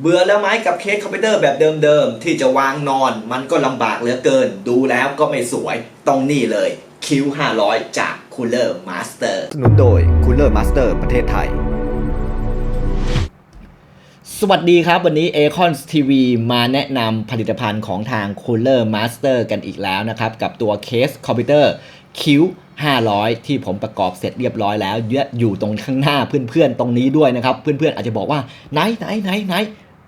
เบื่อแล้วไหมกับเคสคอมพิวเตอร์แบบเดิมๆ ที่จะวางนอน มันก็ลำบากเหลือเกิน ดูแล้วก็ไม่สวยต้องนี่เลย Q500 จาก Cooler Master สนุนโดย Cooler Master ประเทศไทย สวัสดีครับ วันนี้ a c o n TV มาแนะนำผลิตภัณฑ์ของทาง Cooler Master กันอีกแล้วนะครับ กับตัวเคสคอมพิวเตอร์ Q 500 ที่ผมประกอบเสร็จเรียบร้อยแล้วเยอะอยู่ตรงข้างหน้าเพื่อนๆ ตรงนี้ด้วยนะครับ เพื่อนๆ อาจจะบอกว่าไหนไหนไหนไหน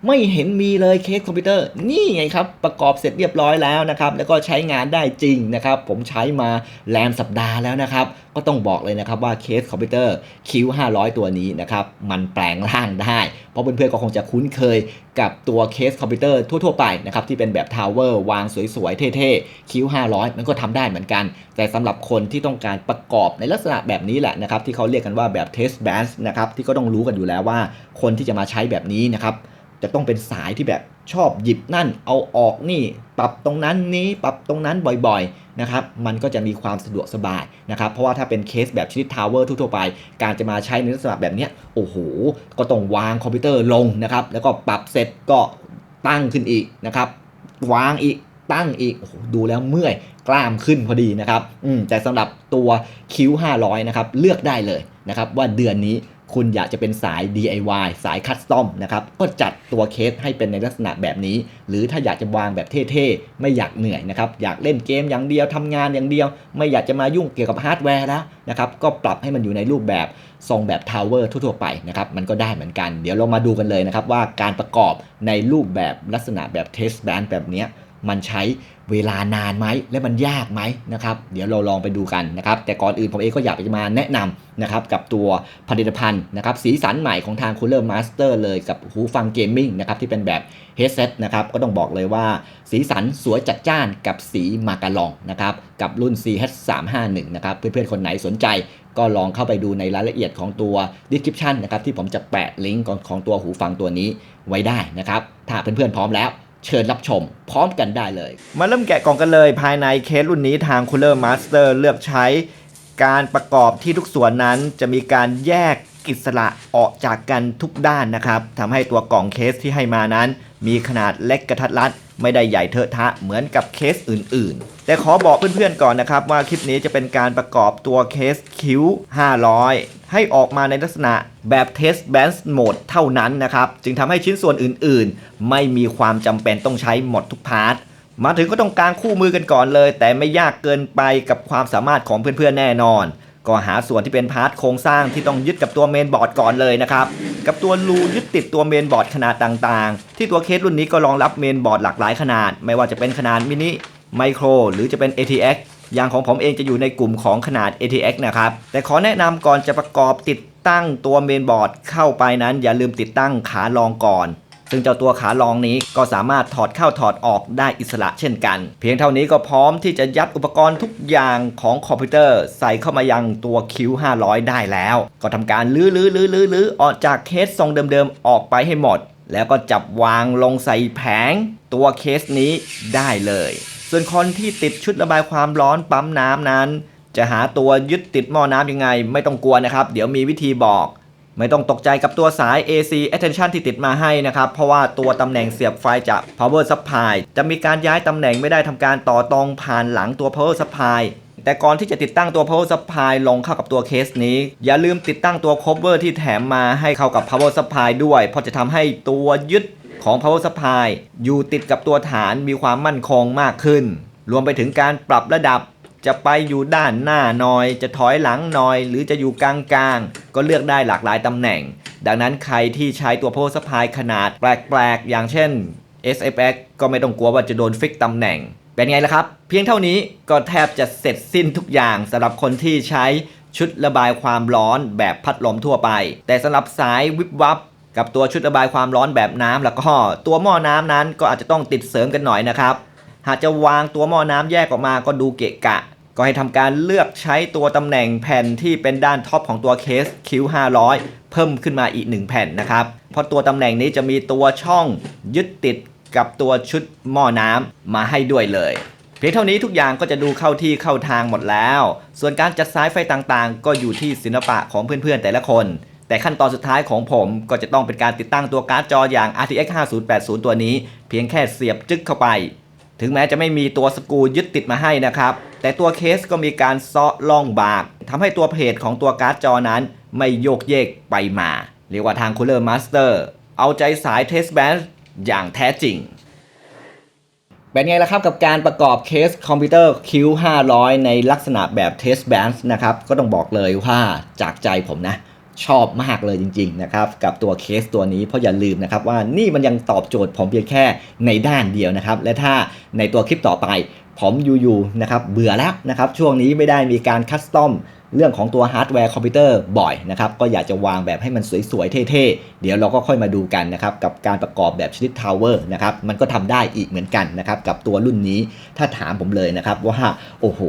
ไม่เห็นมีเลยเคสคอมพิวเตอร์ นี่ไงครับ ประกอบเสร็จเรียบร้อยแล้วนะครับ แล้วก็ใช้งานได้จริงนะครับ ผมใช้มาแรมสัปดาห์แล้วนะครับ ก็ต้องบอกเลยนะครับว่าเคสคอมพิวเตอร์ Q500 ตัวนี้นะครับ มันแปลงร่างได้ เพราะเพื่อนๆก็คงจะคุ้นเคยกับตัวเคสคอมพิวเตอร์ทั่วๆไปนะครับ ที่เป็นแบบทาวเวอร์วางสวยๆ เท่ๆ Q500 มันก็ทำได้เหมือนกัน แต่สำหรับคนที่ต้องการประกอบในลักษณะแบบนี้แหละนะครับ ที่เขาเรียกกันว่าแบบ test bench นะครับที่ก็ต้องรู้กันอยู่แล้วว่า คนที่จะมาใช้แบบนี้นะครับ จะต้องเป็นสายที่แบบชอบหยิบนั่น เอาออกนี่ปรับตรงนั้นนี้ปรับตรงนั้นบ่อยๆนะครับมันก็จะมีความสะดวกสบายนะครับเพราะว่าถ้าเป็นเคสแบบชนิดทาวเวอร์ทั่วไป การจะมาใช้ในลักษณะแบบนี้โอ้โหก็ต้องวางคอมพิวเตอร์ลงนะครับแล้วก็ปรับเสร็จก็ตั้งขึ้นอีกนะครับวางอีกตั้งอีกโอ้โหดูแล้วเมื่อยกล้ามขึ้นพอดีนะครับอืมแต่สำหรับตัว Q500 นะครับเลือกได้เลยนะครับว่าเดือนนี้ คุณอยากจะเป็นสาย DIY สายคัสตอมนะครับ ก็จัดตัวเคสให้เป็นในลักษณะแบบนี้ หรือถ้าอยากจะวางแบบเท่ๆ ไม่อยากเหนื่อยนะครับ อยากเล่นเกมอย่างเดียวทำงานอย่างเดียว ไม่อยากจะมายุ่งเกี่ยวกับฮาร์ดแวร์แล้วนะครับ ก็ปรับให้มันอยู่ในรูปแบบทรงแบบทาวเวอร์ทั่วๆไปนะครับ มันก็ได้เหมือนกัน เดี๋ยวเรามาดูกันเลยนะครับว่าการประกอบในรูปแบบลักษณะแบบเทสแบนแบบนี้ มันใช้เวลานานไหมและมันยากไหมนะครับ เดี๋ยวเราลองไปดูกันนะครับ แต่ก่อนอื่นผมเองก็อยากจะมาแนะนำนะครับกับตัวผลิตภัณฑ์นะครับสีสันใหม่ของทาง Cooler Master เลยกับหูฟังเกมมิ่งนะครับที่เป็นแบบ headset นะครับก็ต้องบอกเลยว่า สีสันสวยจัดจ้านกับสีมาการองนะครับกับรุ่น CH351 นะครับเพื่อนๆคนไหนสนใจก็ลองเข้าไปดูในรายละเอียดของตัว description นะครับที่ผมจะแปะลิงก์ของของตัวหูฟังตัวนี้ไว้ได้นะครับถ้าเพื่อนๆพร้อมแล้ว เชิญรับชมพร้อมกันได้เลย มาเริ่มแกะกล่องกันเลย ภายในเคสรุ่นนี้ทาง Cooler Master เลือกใช้การประกอบที่ทุกส่วนนั้นจะมีการแยกอิสระออกจากกันทุกด้านนะครับทำให้ตัวกล่องเคสที่ให้มานั้น มีขนาดเล็กกระทัดรัด ไม่ได้ใหญ่เทอะทะเหมือนกับเคสอื่นๆ แต่ขอบอกเพื่อนๆก่อนนะครับว่าคลิปนี้จะเป็นการประกอบตัวเคสคิ้ว 500 ให้ออกมาในลักษณะแบบ Test Bench Mode เท่านั้นนะครับ จึงทำให้ชิ้นส่วนอื่นๆ ไม่มีความจำเป็นต้องใช้หมดทุกพาร์ทมาถึงก็ต้องการคู่มือกันก่อนเลย แต่ไม่ยากเกินไปกับความสามารถของเพื่อนๆแน่นอน ก็หาส่วนที่เป็นพาร์ทโครงสร้างที่ต้องยึดกับตัวเมนบอร์ดก่อนเลยนะครับ กับตัวรูยึดติดตัวเมนบอร์ดขนาดต่างๆ ที่ตัวเคสรุ่นนี้ก็รองรับเมนบอร์ดหลากหลายขนาด ไม่ว่าจะเป็นขนาดมินิ ไมโครหรือจะเป็น ATX อย่างของผมเองจะอยู่ในกลุ่มของขนาด ATX นะครับ แต่ขอแนะนำก่อนจะประกอบติดตั้งตัวเมนบอร์ดเข้าไปนั้น อย่าลืมติดตั้งขารองก่อน ซึ่งเจ้าตัวขารองนี้ก็สามารถถอดเข้าถอดออกได้อิสระเช่นกัน เพียงเท่านี้ก็พร้อมที่จะยัดอุปกรณ์ทุกอย่างของคอมพิวเตอร์ ใส่เข้ามายังตัว Q500 ได้แล้ว ก็ทำการลื้อลือล้อลือล้อออกจากเคสทรงเดิมๆออกไปให้หมด แล้วก็จับวางลงใส่แผง ตัวเคสนี้ได้เลย ส่วนคนที่ติดชุดระบายความร้อนปั๊มน้ำนั้น จะหาตัวยึดติดหม้อน้ำยังไง ไม่ต้องกลัวนะครับ เดี๋ยวมีวิธีบอก ไม่ต้องตกใจกับตัวสาย AC attention ที่ติดมาให้นะครับ เพราะว่าตัวตำแหน่งเสียบไฟจาก power supply จะมีการย้ายตำแหน่งไม่ได้ทำการต่อตรงผ่านหลังตัว power supply แต่ก่อนที่จะติดตั้งตัว power supply ลงเข้ากับตัวเคสนี้ อย่าลืมติดตั้งตัว cover ที่แถมมาให้เข้ากับ power supply ด้วย เพราะจะทำให้ตัวยึด ของ power supply อยู่ติดกับตัวฐานมีความมั่นคงมากขึ้น รวมไปถึงการปรับระดับจะไปอยู่ด้านหน้าหน่อย จะถอยหลังหน่อย หรือจะอยู่กลางๆ ก็เลือกได้หลากหลายตำแหน่ง ดังนั้นใครที่ใช้ตัวโพสพายขนาดแปลกๆ อย่างเช่น SFX ก็ไม่ต้องกลัวว่าจะโดนฟิกตำแหน่ง เป็นไงล่ะครับ เพียงเท่านี้ก็แทบจะเสร็จสิ้นทุกอย่างสำหรับคนที่ใช้ชุดระบายความร้อนแบบพัดลมทั่วไป แต่สำหรับสายวิบวับ กับตัวชุดระบายความร้อนแบบน้ำแล้วก็ตัวหม้อน้ำนั้นก็อาจจะต้องติดเสริมกันหน่อยนะครับ หากจะวางตัวหม้อน้ำแยกออกมาก็ดูเกะกะ ก็ให้ทำการเลือกใช้ตัวตำแหน่งแผ่นที่เป็นด้านท็อปของตัวเคส Q500 เพิ่มขึ้นมาอีก 1 แผ่นนะครับ เพราะตัวตำแหน่งนี้จะมีตัวช่องยึดติดกับตัวชุดหม้อน้ำมาให้ด้วยเลยเพียงเท่านี้ทุกอย่างก็จะดูเข้าที่เข้าทางหมดแล้ว ส่วนการจัดสายไฟต่างๆ ก็อยู่ที่ศิลปะของเพื่อนๆแต่ละคน แต่ขั้นตอนสุดท้ายของผมก็จะต้องเป็นการติดตั้งตัวการ์ดจออย่าง RTX 5080 ตัวนี้ เพียงแค่เสียบจึ๊กเข้าไป ถึงแม้จะไม่มีตัวสกูยึดติดมาให้นะครับ แต่ตัวเคสก็มีการเซาะล่องบากทำให้ตัวเพจของตัวการ์ดจอนั้นไม่โยกเยกไปมา เรียกว่าทาง Cooler Master เอาใจสายเทสแบนอย่างแท้จริงเป็นไงล่ะครับกับการประกอบเคสคอมพิวเตอร์ Q500 ในลักษณะแบบ Test Bench นะครับ ก็ต้องบอกเลยว่าจากใจผมนะ ชอบมากเลยจริงๆนะครับกับตัวเคสตัวนี้เพราะอย่าลืมนะครับว่านี่มันยังตอบโจทย์ผมเพียงแค่ในด้านเดียวนะครับ และถ้าในตัวคลิปต่อไปผมอยู่ๆนะครับเบื่อแล้วนะครับช่วงนี้ไม่ได้มีการคัสตอมเรื่องของตัวฮาร์ดแวร์คอมพิวเตอร์บ่อยนะครับก็อยากจะวางแบบให้มันสวยๆ เท่ๆ เดี๋ยวเราก็ค่อยมาดูกันนะครับกับการประกอบแบบชนิดทาวเวอร์นะครับมันก็ทำได้อีกเหมือนกันนะครับกับตัวรุ่นนี้ถ้าถามผมเลยนะครับว่าโอ้โห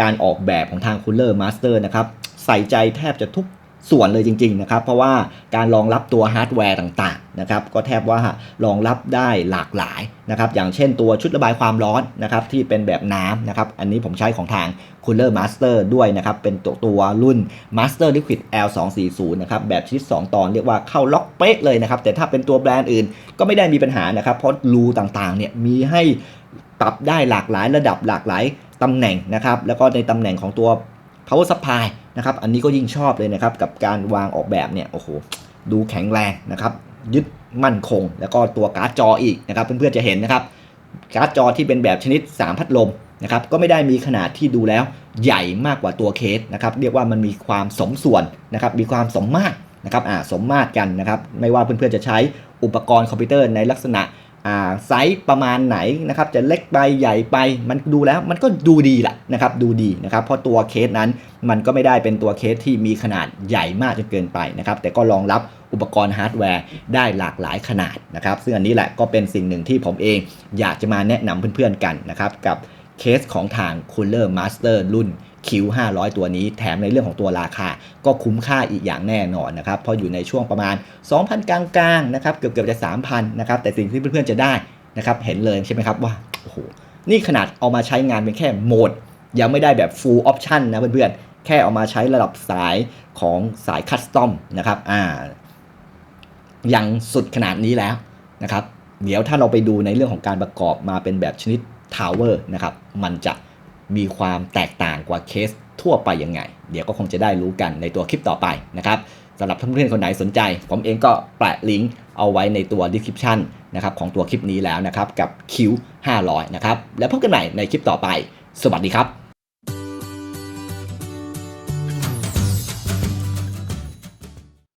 การออกแบบของทาง Cooler Master นะครับใส่ใจแทบจะทุก ส่วนเลยจริงๆนะครับเพราะว่าการรองรับตัวฮาร์ดแวร์ต่างๆนะครับก็แทบว่ารองรับได้หลากหลายนะครับอย่างเช่นตัวชุดระบายความร้อนนะครับที่เป็นแบบน้ำนะครับอันนี้ผมใช้ของทาง Cooler Master ด้วยนะครับเป็นตัวตัวรุ่น Master Liquid L240 นะครับแบบชนิด2 ตอนเรียกว่าเข้าล็อกเป๊ะเลยนะครับแต่ถ้าเป็นตัวแบรนด์อื่นก็ไม่ได้มีปัญหานะครับเพราะรูต่างๆเนี่ยมีให้ปรับได้หลากหลายระดับหลากหลายตำแหน่งนะครับแล้วก็ในตำแหน่งของตัว power supply นะครับ อันนี้ก็ยิ่งชอบเลยนะครับ กับการวางออกแบบเนี่ย โอ้โห ดูแข็งแรงนะครับ ยึดมั่นคง แล้วก็ตัวการ์ดจออีกนะครับ เพื่อนๆจะเห็นนะครับ การ์ดจอที่เป็นแบบชนิด 3 พัดลมนะครับ ก็ไม่ได้มีขนาดที่ดูแล้วใหญ่มากกว่าตัวเคสนะครับ เรียกว่ามันมีความสมส่วนนะครับ มีความสมมาตรนะครับ อ่า สมมาตรกันนะครับ ไม่ว่าเพื่อนๆจะใช้อุปกรณ์คอมพิวเตอร์ในลักษณะ ไซส์ประมาณไหนนะครับจะเล็กไปใหญ่ไปมันดูแล้วมันก็ดูดีแหละนะครับดูดีนะครับเพราะตัวเคสนั้นมันก็ไม่ได้เป็นตัวเคสที่มีขนาดใหญ่มากจนเกินไปนะครับแต่ก็รองรับอุปกรณ์ฮาร์ดแวร์ได้หลากหลายขนาดนะครับซึ่งอันนี้แหละก็เป็นสิ่งหนึ่งที่ผมเองอยากจะมาแนะนำเพื่อนๆกันนะครับกับเคสของทาง Cooler Master รุ่น Q500 ตัวนี้ แถมในเรื่องของตัวราคา ก็คุ้มค่าอีกอย่างแน่นอนนะครับเพราะอยู่ในช่วงประมาณ 2,000 กลางๆนะครับเกือบๆจะ 3,000นะครับแต่สิ่งที่เพื่อนๆจะได้นะครับเห็นเลยใช่ไหมครับว่าโอ้โหนี่ขนาดเอามาใช้งานเป็นแค่โหมด ยังไม่ได้แบบ full option นะเพื่อนๆ แค่เอามาใช้ระดับสายของสายคัสตอมนะครับอ่ายังสุดขนาดนี้แล้วนะครับเดี๋ยวถ้าเราไปดูในเรื่องของการประกอบมาเป็นแบบชนิดทาวเวอร์นะครับมันจะ มีความแตกต่างกว่าเคสทั่วไปยังไง เดี๋ยวก็คงจะได้รู้กันในตัวคลิปต่อไปนะครับสำหรับเพื่อนคนไหนสนใจ ผมเองก็แปะลิงก์เอาไว้ในตัว description นะครับของตัวคลิปนี้แล้วนะครับกับ Q 500นะครับแล้วพบกันใหม่ในคลิปต่อไป สวัสดีครับ